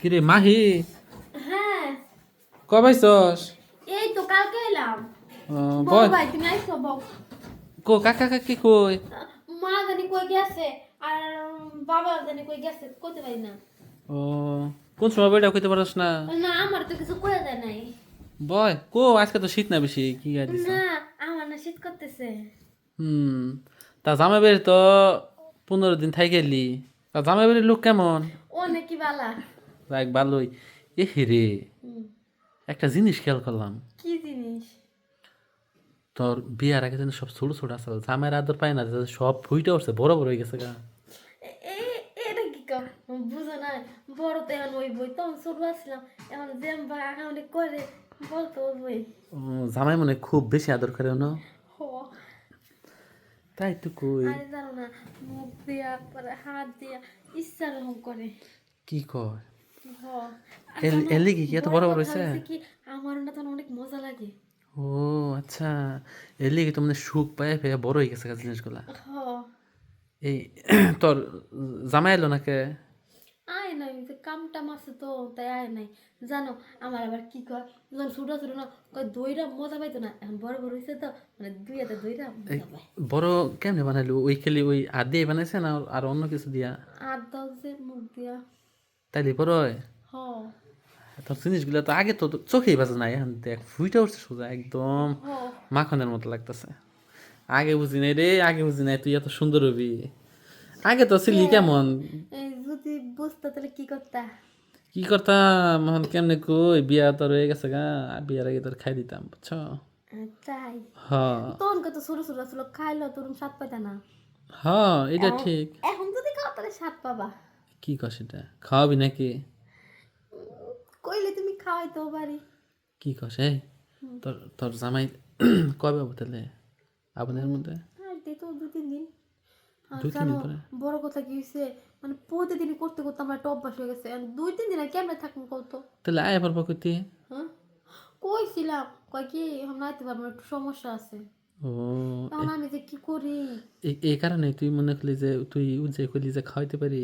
কিরে মাহি? হ্যাঁ। কবে এই তো কালকে এলাম। বল। ভাই তুমি আইসো বল কো কাকা কাকি কই? মা জানি কই গেছে আর বাবা জানি কই গেছে কইতে পারি না। ও কোন সময় বেটা কইতে পারস না? না আমার তো কিছু কয়ে নাই। বয় কো আজকে তো শীত না বেশি কি গাই দিছ না আমার না শীত করতেছে। হুম তা জামাই বাড়ি তো পনেরো দিন থাই গেলি তা জামাই বাড়ির লোক কেমন? অনেক কি বালা। রাখ ভালোই। এ রে হুম, একটা জিনিস খেয়াল করলাম। কি জিনিস? তোর বিয়ার আগে যেন সব ছোট ছোট আসলে জামাইয়ের আদর পায় না সব ফুইটা উঠছে বড় বড় হয়ে গেছে গা। এটা কি কম? বুঝো না বড় তো এখন ওই বই তখন ছোট আসলাম এখন যেম বা আগামনে করে বল তো ওই বই। জামাই মনে খুব বেশি আদর করে না? হো। তাই তো কই। আরে জানো না মুখ দিয়া পরে হাত দিয়া ইচ্ছা রকম করে। কি কয়? হ এর- এর লিগে কি এত বড় বড় হয়েছে? আমার না তখন অনেক মজা লাগে। ও আচ্ছা। এর লিগে তো মানে সুখ পায় পেয়ে বড় হয়ে গেছে জিনিসগুলা? এই তোর জামাই এলো নাকে? আয় নাই কামটা মাসে তো তাই আয় নাই। জানো আমার আবার কি কয়? যখন ছোট ছোট না কয় দইরা মজা পাইতো না এখন বড় বড় হয়েছে তো মানে দুই হাতে দইরা বড় কেমনে বানাইলো? ওই খেলি ওই আর দিয়ে বানাইছে না আর অন্য কিছু দিয়া? আর দাও যে মুখ দিয়া। তাইলে হয়। হ। তোর জিনিসগুলো তো আগে তো চোখেই বাজে না এখন দেখ ফুইটা উঠছে সোজা একদম মাখনের মতো লাগতেছে। আগে বুঝি নাই রে আগে বুঝি নাই তুই এত সুন্দর হবি। আগে তো ছিলি কেমন? যদি বুঝতে তাহলে কি করতা? কি করতাম? এখন কেমনে কই? বিয়া তো রয়ে গেছে গা বিয়ার আগে তোর খাই দিতাম বুঝছ? তাই? হ। তখন কত ছোট ছোট ছিল খাইলো তোর স্বাদ পাইতা না। হ এটা ঠিক। এখন যদি খাও তাহলে স্বাদ পাবা। কি কস এটা খাওয়াবি নাকি? কইলে তুমি খাওয়াইতেও পারি। কি কস এই তোর তোর জামাই কবে হব তাহলে? আপনার মধ্যে? তো দু তিন দিন। দুই তিন দিন পরে? বড় কথা কি হয়েছে মানে প্রতিদিনই করতে করতে আমার একটা অভ্যাস হয়ে গেছে। দুই তিন দিন কেমনে থাকুন কত তাহলে আয় পারব কইতে হ্যাঁ? কইছিলাম কয় কি পারব একটু সমস্যা আছে। ও আমি যে কি করি? এই কারণে তুই মনে করলি যে তুই যে করলি যে খাওয়াইতে পারি?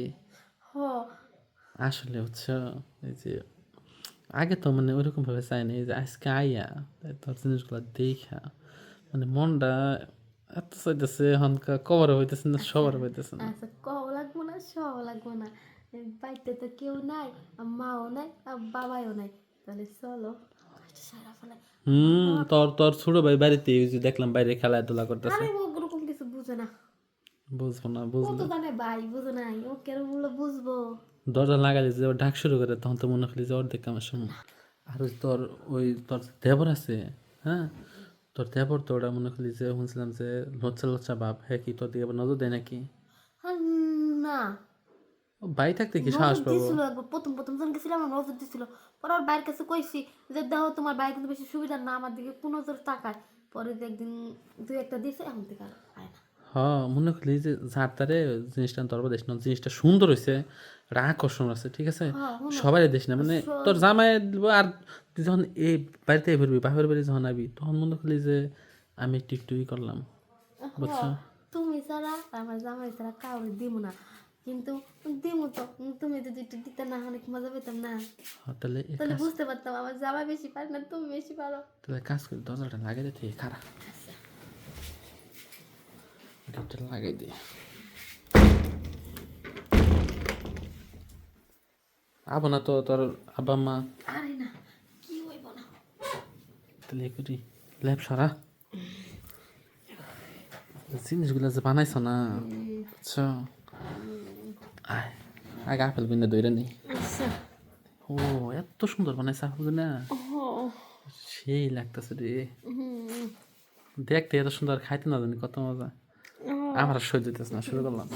আসলে হচ্ছে এই যে আগে তো মানে ওইরকম ভাবে চাই না এই যে আজকে আইয়া তোর জিনিসগুলো দেখা মানে মনটা এত চাইতেছে হনকা কবার হইতেছে না সবার হইতেছে না। আচ্ছা কও লাগবো না সব লাগবো না। বাড়িতে তো কেউ নাই মাও নাই আর বাবাও নাই। তাহলে চলো। হুম তোর তোর ছোট ভাই বাড়িতে দেখলাম বাইরে খেলাধুলা করতেছে আরে ও ওরকম কিছু বুঝে না বুঝব না বুঝব তো জানে ভাই বুঝো নাই ও কেরম বলে বুঝব? দরজা লাগালে যে ডাক শুরু করে তখন তো মনে করি যে দেখে আমার সময়। আর তোর ওই তোর দেবর আছে হ্যাঁ? তোর দেবর তো ওটা মনে করি যে শুনছিলাম যে লচ্চা লচ্চা বাপ হ্যাঁ কি তোর দিকে নজর দেয় নাকি? না। থাকতে কি সাহস পাবো? প্রথম প্রথম যখন গেছিলাম আমার নজর দিছিল। পরে ওর বাইরের কাছে কইছি যে দেখো তোমার বাইরে কিন্তু বেশি সুবিধা না আমার দিকে কোন নজর তাকায়। পরে একদিন দুই একটা দিয়েছে এখন থেকে আর না। হ্যাঁ মনে করি যে যার তারে জিনিসটা তোর দেশ না জিনিসটা সুন্দর হয়েছে একটা আকর্ষণ আছে ঠিক আছে? হ্যাঁ, সবাই দেশ না মানে তোর জামাই দিব আর যখন এই বাড়িতে ফিরবি বাপের বাড়ি যখন আবি তখন মনে করলি যে আমি একটু একটুই করলাম বুঝছ? তুমি ছাড়া আমার জামাই ছাড়া কাউরে দিব না কিন্তু দিব তো তুমি যদি একটু দিতে না অনেক মজা পেতাম না। হ্যাঁ, তাহলে তাহলে বুঝতে পারতাম আমার জামাই বেশি পারে না তুমি বেশি পারো। তাহলে কাজ করি দরজাটা ঠিক খারাপ গেটটা লাগাই দে আবো না তো তোর আব্বা মা আরে না কি হইব না? তাহলে করি। ল্যাব সারা। জিনিসগুলো যে বানাইছ না আচ্ছা আয় আগে আপেল বিন্দা দইরা নেই আচ্ছা। ও এত সুন্দর বানাইছে আপেল না সেই লাগতেছে রে। দেখতে এত সুন্দর খাইতে না জানি কত মজা। আমার সহ্য হইতেছে না শুরু করলাম।